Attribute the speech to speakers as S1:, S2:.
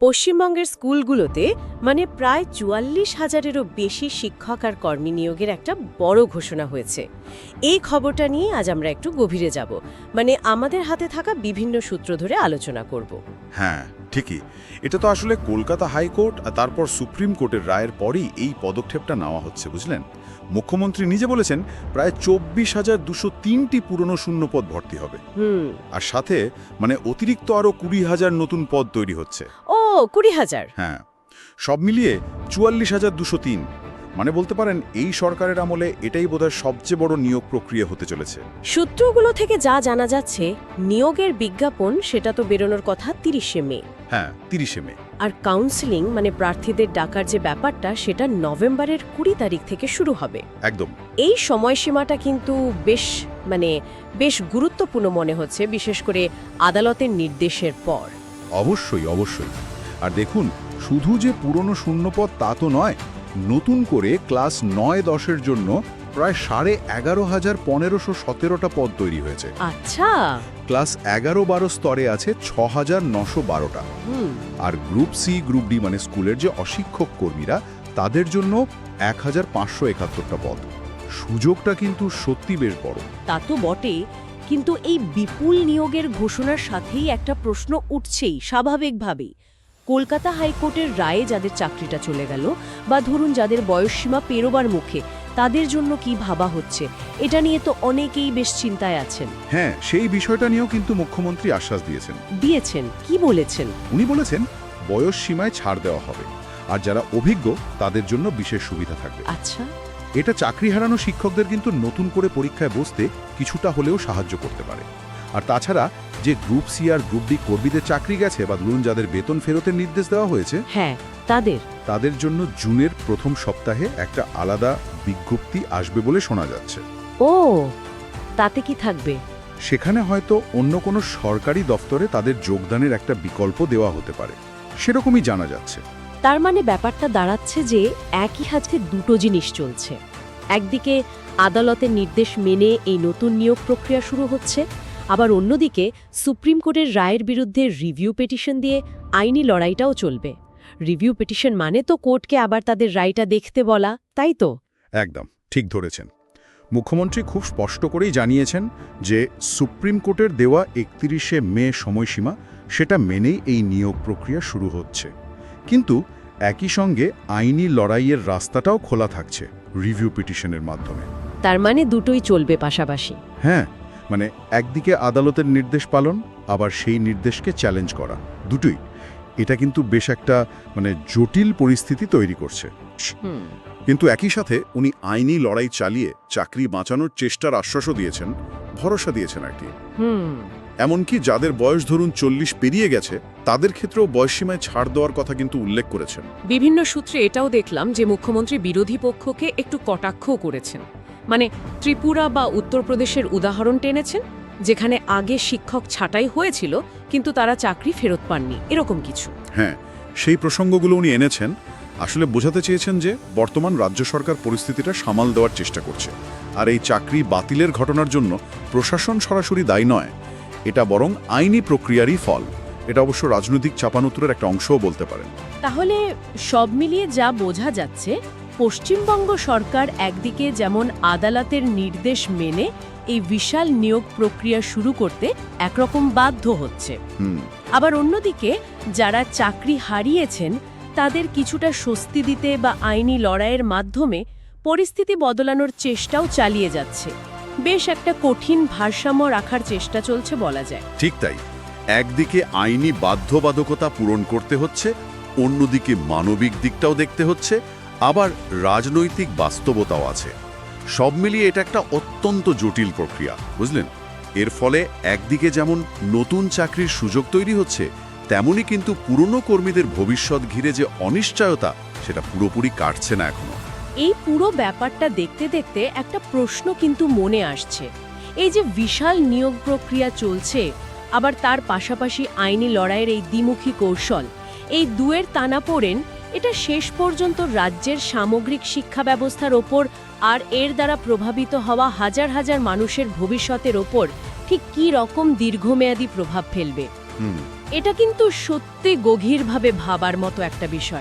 S1: পশ্চিমবঙ্গের স্কুলগুলোতে মানে প্রায় চুয়াল্লিশ হাজারেরও বেশি শিক্ষক আর কর্মী নিয়োগের একটা বড় ঘোষণা হয়েছে। এই খবরটা নিয়ে আজ আমরা একটু গভীরে যাব। মানে আমাদের হাতে থাকা বিভিন্ন সূত্র ধরে আলোচনা করব।
S2: হ্যাঁ ঠিকই। এটা তো আসলে কলকাতা হাইকোর্ট আর তারপর সুপ্রিম কোর্টের রায়ের পরই এই পদক্ষেপটা নেওয়া হচ্ছে বুঝলেন? মুখ্যমন্ত্রী নিজে বলেছেন প্রায় চব্বিশ হাজার দুশো তিনটি পুরনো শূন্যপদ ভর্তি হবে।
S1: হুম।
S2: আর সাথে মানে অতিরিক্ত আরও কুড়ি হাজার নতুন পদ তৈরি হচ্ছে।
S1: কুড়ি হাজার।
S2: হ্যাঁ সব মিলিয়ে চুয়াল্লিশ হাজার দুশো তিন। মানে বলতে পারেন এই সরকারের আমলে এটাই বোধহয় সবচেয়ে বড় নিয়োগ প্রক্রিয়া হতে চলেছে।
S1: সূত্রগুলো থেকে যা জানা যাচ্ছে নিয়োগের বিজ্ঞাপন সেটা তো বেরোনোর কথা তিরিশে মে।
S2: হ্যাঁ তিরিশে মে।
S1: আর কাউন্সেলিং মানে প্রার্থীদের ডাকার যে ব্যাপারটা সেটা নভেম্বরের কুড়ি তারিখ থেকে শুরু হবে।
S2: একদম।
S1: এই সময়সীমাটা কিন্তু বেশ মানে বেশ গুরুত্বপূর্ণ মনে হচ্ছে বিশেষ করে আদালতের নির্দেশের পর।
S2: অবশ্যই অবশ্যই। আর দেখুন শুধু যে পুরনো শূন্যপদ তা তো নয় নতুন করে ক্লাস নয় দশের জন্য প্রায় সাড়ে এগারো হাজার পনেরোশো সতেরোটা পদ তৈরি হয়েছে।
S1: আচ্ছা।
S2: ক্লাস এগারো বারো স্তরে আছে ছ হাজার নশো বারোটা। আর গ্রুপ সি গ্রুপ ডি মানে স্কুলের যে অশিক্ষক কর্মীরা তাদের জন্য এক হাজার পাঁচশো একাত্তরটা পদ। সুযোগটা কিন্তু সত্যি বেশ বড়।
S1: তা তো বটে কিন্তু এই বিপুল নিয়োগের ঘোষণার সাথেই একটা প্রশ্ন উঠছেই স্বাভাবিকভাবেই। কলকাতা হাইকোর্টের রায়ে যাদের চাকরিটা চলে গেল বা ধরুন যাদের বয়সসীমা পেরোবার মুখে তাদের জন্য কি ভাবা হচ্ছে? এটা নিয়ে তো অনেকেই বেশ চিন্তায় আছেন।
S2: হ্যাঁ সেই বিষয়টা নিয়েও কিন্তু মুখ্যমন্ত্রী আশ্বাস দিয়েছেন।
S1: দিয়েছেন? কি বলেছেন?
S2: উনি বলেছেন বয়স সীমায় ছাড় দেওয়া হবে। আর যারা অভিজ্ঞ তাদের জন্য বিশেষ সুবিধা থাকবে।
S1: আচ্ছা।
S2: এটা চাকরি হারানো শিক্ষকদের কিন্তু নতুন করে পরীক্ষায় বসতে কিছুটা হলেও সাহায্য করতে পারে। আর তাছাড়া যে গ্রুপ সি আর গ্রুপ ডি কর্মীদের চাকরি গেছে বা ধরুন যাদের বেতন ফেরতের নির্দেশ দেওয়া হয়েছে
S1: হ্যাঁ তাদের।
S2: তাদের জন্য জুনের প্রথম সপ্তাহে একটা আলাদা বিজ্ঞপ্তি আসবে বলে শোনা যাচ্ছে।
S1: ও তাতে কি থাকবে?
S2: সেখানে হয়তো অন্য কোনো সরকারি দফতরে তাদের যোগদানের একটা বিকল্প দেওয়া হতে পারে। সেরকমই জানা যাচ্ছে।
S1: তার মানে ব্যাপারটা দাঁড়াচ্ছে যে একই হাতে দুটো জিনিস চলছে। একদিকে আদালতের নির্দেশ মেনে এই নতুন নিয়োগ প্রক্রিয়া শুরু হচ্ছে আবার অন্যদিকে সুপ্রিম কোর্টের রায়ের বিরুদ্ধে রিভিউ পিটিশন দিয়ে আইনি লড়াইটাও চলবে। রিভিউ পিটিশন মানে তো কোর্টকে আবার তাদের রায়টা দেখতে বলা তাই তো?
S2: একদম ঠিক ধরেছেন। মুখ্যমন্ত্রী খুব স্পষ্ট করেই জানিয়েছেন যে সুপ্রিম কোর্টের দেওয়া একত্রিশে মে সময়সীমা সেটা মেনেই এই নিয়োগ প্রক্রিয়া শুরু হচ্ছে। কিন্তু একই সঙ্গে আইনি লড়াইয়ের রাস্তাটাও খোলা থাকছে রিভিউ পিটিশনের মাধ্যমে।
S1: তার মানে দুটোই চলবে পাশাপাশি।
S2: হ্যাঁ মানে একদিকে আদালতের নির্দেশ পালন আবার সেই নির্দেশকে চ্যালেঞ্জ করা। দুটোই। এটা কিন্তু বেশ একটা মানে জটিল পরিস্থিতি তৈরি করছে। কিন্তু একই সাথে উনি আইনি লড়াই চালিয়ে চাকরি বাঁচানোর চেষ্টার আশ্বাসও দিয়েছেন ভরসা দিয়েছেন আর কি। এমনকি যাদের বয়স ধরুন চল্লিশ পেরিয়ে গেছে তাদের ক্ষেত্রেও বয়সসীমায় ছাড় দেওয়ার কথা কিন্তু উল্লেখ করেছেন।
S3: বিভিন্ন সূত্রে এটাও দেখলাম যে মুখ্যমন্ত্রী বিরোধী পক্ষকে একটু কটাক্ষও করেছেন। মানে ত্রিপুরা বা উত্তরপ্রদেশের উদাহরণ টেনেছেন যেখানে আগে শিক্ষক ছাঁটাই হয়েছিল কিন্তু তারা চাকরি ফেরত পাননি। এরকম কিছু।
S2: হ্যাঁ সেই প্রসঙ্গগুলো উনি এনেছেন। আসলে বোঝাতে চেয়েছেন যে বর্তমান রাজ্য সরকার পরিস্থিতিটা সামাল দেওয়ার চেষ্টা করছে। আর এই চাকরি বাতিলের ঘটনার জন্য প্রশাসন সরাসরি দায়ী নয়। এটা বরং আইনি প্রক্রিয়ারই ফল। এটা অবশ্য রাজনৈতিক চাপানুতরের একটা অংশও বলতে পারেন।
S1: তাহলে সব মিলিয়ে যা বোঝা যাচ্ছে পশ্চিমবঙ্গ সরকার একদিকে যেমন আদালতের নির্দেশ মেনে এই বিশাল নিয়োগ প্রক্রিয়া শুরু করতে একরকম বাধ্য হচ্ছে। আবার অন্যদিকে যারা চাকরি হারিয়েছেন তাদের কিছুটা স্বস্তি দিতে বা আইনি লড়াইয়ের মাধ্যমে পরিস্থিতি বদলানোর চেষ্টাও চালিয়ে যাচ্ছে। বেশ একটা কঠিন ভারসাম্য রাখার চেষ্টা চলছে বলা যায়।
S2: ঠিক তাই। একদিকে আইনি বাধ্যবাধকতা পূরণ করতে হচ্ছে অন্যদিকে মানবিক দিকটাও দেখতে হচ্ছে আবার রাজনৈতিক বাস্তবতাও আছে। সব মিলিয়ে এটা একটা অত্যন্ত জটিল প্রক্রিয়া, বুঝলেন? এর ফলে একদিকে যেমন নতুন চাকরির সুযোগ তৈরি হচ্ছে, তেমনি কিন্তু পুরনো কর্মীদের ভবিষ্যৎ ঘিরে যে অনিশ্চয়তা, সেটা পুরোপুরি কাটছে না এখনও।
S1: এই পুরো ব্যাপারটা দেখতে দেখতে একটা প্রশ্ন কিন্তু মনে আসছে। এই যে বিশাল নিয়োগ প্রক্রিয়া চলছে, আবার তার পাশাপাশি আইনি লড়াইয়ের এই দ্বিমুখী কৌশল, এই দুয়ের টানাপোড়েন এটা শেষ পর্যন্ত রাজ্যের সামগ্রিক শিক্ষা ব্যবস্থার ওপর আর এর দ্বারা প্রভাবিত হওয়া হাজার হাজার মানুষের ভবিষ্যতের ওপর ঠিক কি রকম দীর্ঘমেয়াদী প্রভাব ফেলবে? এটা কিন্তু সত্যি গভীরভাবে ভাবার মতো একটা বিষয়।